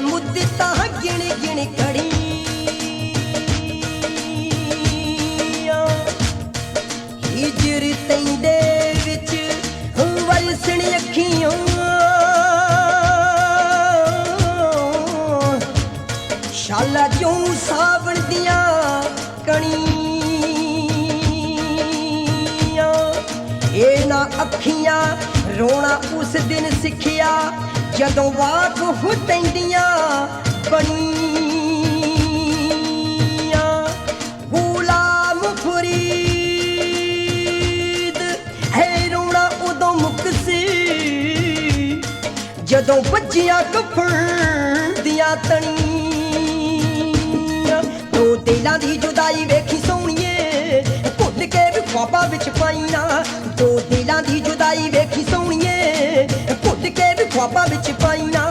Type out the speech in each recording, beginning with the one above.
ಮುದ್ದಿತ್ತ ಗಿಣಿ ಗಿಣಿ ಕಡಿ ਹਿਜਰ ਤੈਂਦੇ ਵਿੱਚ ਵਰਸਣ ਅੱਖੀਆਂ। ਸ਼ਾਲਾ ਚੋਂ ਸਾਵਣ ਦੀਆਂ ਕਣੀਆਂ। ਨਾ ਅੱਖੀਆਂ ਰੋਣਾ ਉਸ ਦਿਨ ਸਿੱਖਿਆ, ਜਦੋਂ ਵਾਕ ਹੁਟੈਂਦੀਆਂ ਜਦੋਂ ਵੱਜੀਆਂ ਕਫਰ ਦੀਆਂ ਤਣੀਆਂ ਤੂੰ ਦਿਲਾਂ ਦੀ ਜੁਦਾਈ ਵੇਖੀ ਸੋਹਣੀਏ, ਭੁੱਲ ਕੇ ਵੀ ਖੁਆਬਾਂ ਵਿੱਚ ਪਾਈਆਂ। ਤੂੰ ਦਿਲਾਂ ਦੀ ਜੁਦਾਈ ਵੇਖੀ ਸੋਹਣੀਏ, ਭੁੱਲ ਕੇ ਵੀ ਖੁਆਬਾਂ ਵਿੱਚ ਪਾਈਆਂ।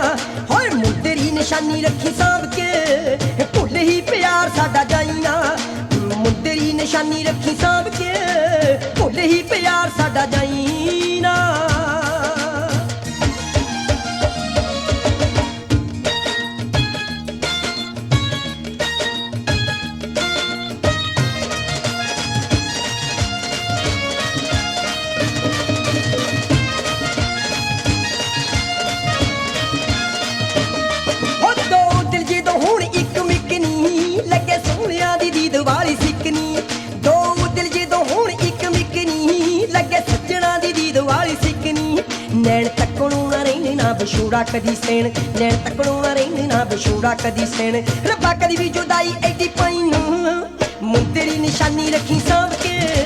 ਹੋਏ, ਮੁੰਦਰੀ ਨਿਸ਼ਾਨੀ ਰੱਖੀ ਸਾਂਭ ਕੇ, ਭੁੱਲ ਹੀ ਪਿਆਰ ਸਾਡਾ ਜਾਈਆਂ। ਮੁੰਦਰੀ ਨਿਸ਼ਾਨੀ ਰੱਖੀ ਸਾਂਭ ਕੇ, ਭੁੱਲ ਹੀ ਪਿਆਰ ਸਾਡਾ ਜਾਈਨਾ ਨਾ ਰਹਿੰਦੇ ਕਦੀ ਸੈਣ ਨੈਣ ਤੱਕਣੋਂ ਨਾ ਰਹਿੰਦੇ ਨਾ ਬਸ਼ੂੜਾ ਕਦੀ ਸੈਣ ਰੱਬਾ ਕਦੀ ਵੀ ਜੁਦਾਈ ਐਡੀ ਪੈਨ ਮੁੰਦਰੀ ਨਿਸ਼ਾਨੀ ਰੱਖੀ ਸਾਂਭ ਕੇ।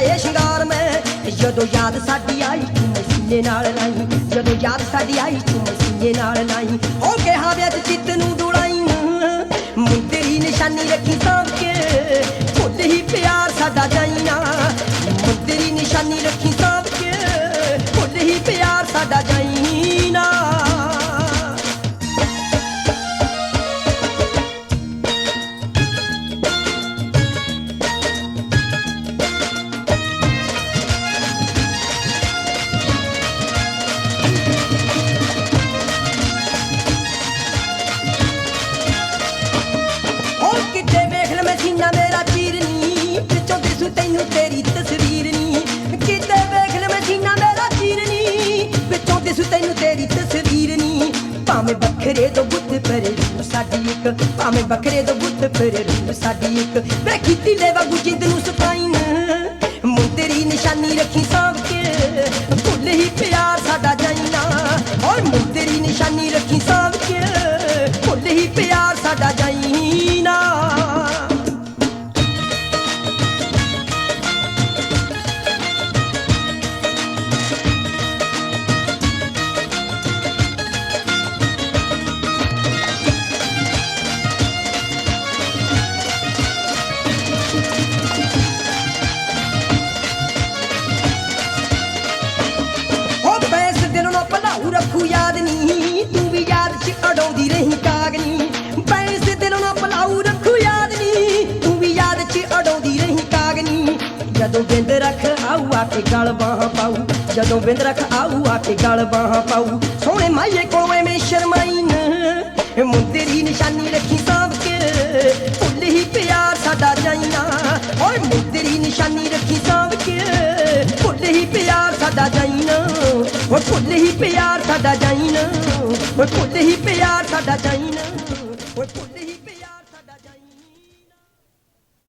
ਤੇਰੀ ਚ ਸ਼ਿੰਗਾਰ ਮੈਂ। ਜਦੋਂ ਯਾਦ ਸਾਡੀ ਆਈ ਤੂੰ ਮਸੀਨੇ ਨਾਲ ਨਹੀਂ ਜਦੋਂ ਯਾਦ ਸਾਡੀ ਆਈ ਤੂੰ ਮਸੀਨੇ ਨਾਲ ਨਹੀਂ ਹੋ ਕੇ ਹਾਵੇ ਅੱਜ ਚਿੱਤ ਨੂੰ ਦੁਲਾਈ। ਭਾਵੇਂ ਵੱਖਰੇ ਦੋ ਬੁੱਤ ਪਰੇ ਰੂਹ ਸਾਡੀ ਇੱਕ, ਭਾਵੇਂ ਵੱਖਰੇ ਦੋ ਬੁੱਤ ਪਰੇ ਰੂਹ ਸਾਡੀ ਇੱਕ। ਵੇਖੀ ਤਿਲੇ ਵਾਂਗੂ ਜਿੰਦ ਨੂੰ ਸਪਾਈਨ ਮੁੰਦਰੀ ਨਿਸ਼ਾਨੀ ਰੱਖੀ ਸਾਂਭ ਕੇ। ਭੁੱਲ ਹੀ ਪਿਆਰ ਸਾਡਾ ਜਾਈਨਾ, ਓਏ ਮੁੰਦਰੀ ਭਲਾਉ ਯਾਦ ਨਹੀਂ ਤੂੰ ਵੀ ਯਾਦ ਚ ਅਡਾਉਂਦੀ ਰਹੀ ਕਾਗਨੀ ਬੈਸ ਦਿਲ ਨੂੰ ਭਲਾਉ ਰੱਖੂ ਯਾਦ ਨਹੀਂ ਤੂੰ ਵੀ ਯਾਦ ਚ ਅਡਾਉਂਦੀ ਰਹੀ ਕਾਗਨੀ ਜਦੋਂ ਬਿੰਦ ਰੱਖ ਆਊ ਆ ਕੇ ਗਲ ਬਾਹਾਂ ਪਾਉ ਜਦੋਂ ਬਿੰਦ ਰੱਖ ਆਊ ਆ ਕੇ ਗਲ ਬਾਹਾਂ ਪਾਉ ਸੋਹਣੇ ਮਾਈਏ ਕੋਲੋਂ ਐਵੇਂ ਸ਼ਰਮਾਈ ਨਾ ਮੁੰਦਰੀ ਨਿਸ਼ਾਨੀ ਰੱਖੀ ਸਾਂਭ ਕੇ। ਭੁੱਲ ਹੀ ਪਿਆਰ ਸਾਡਾ ਜਾਈਨਾ ਓਏ ਮੁੰਦਰੀ ਨਿਸ਼ਾਨੀ ਰੱਖੀ ਸਾਂਭ ਕੇ। ਭੁੱਲ ਹੀ ਪਿਆਰ ਸਾਡਾ ਜਾਈਨਾ ਓ ਭੁੱਲ ਹੀ ਪਿਆਰ ਸਾਡਾ ਜਾਈਨਾ ਓ ਭੁੱਲ ਹੀ ਪਿਆਰ ਸਾਡਾ ਜਾਈਨਾ ਓ ਭੁੱਲ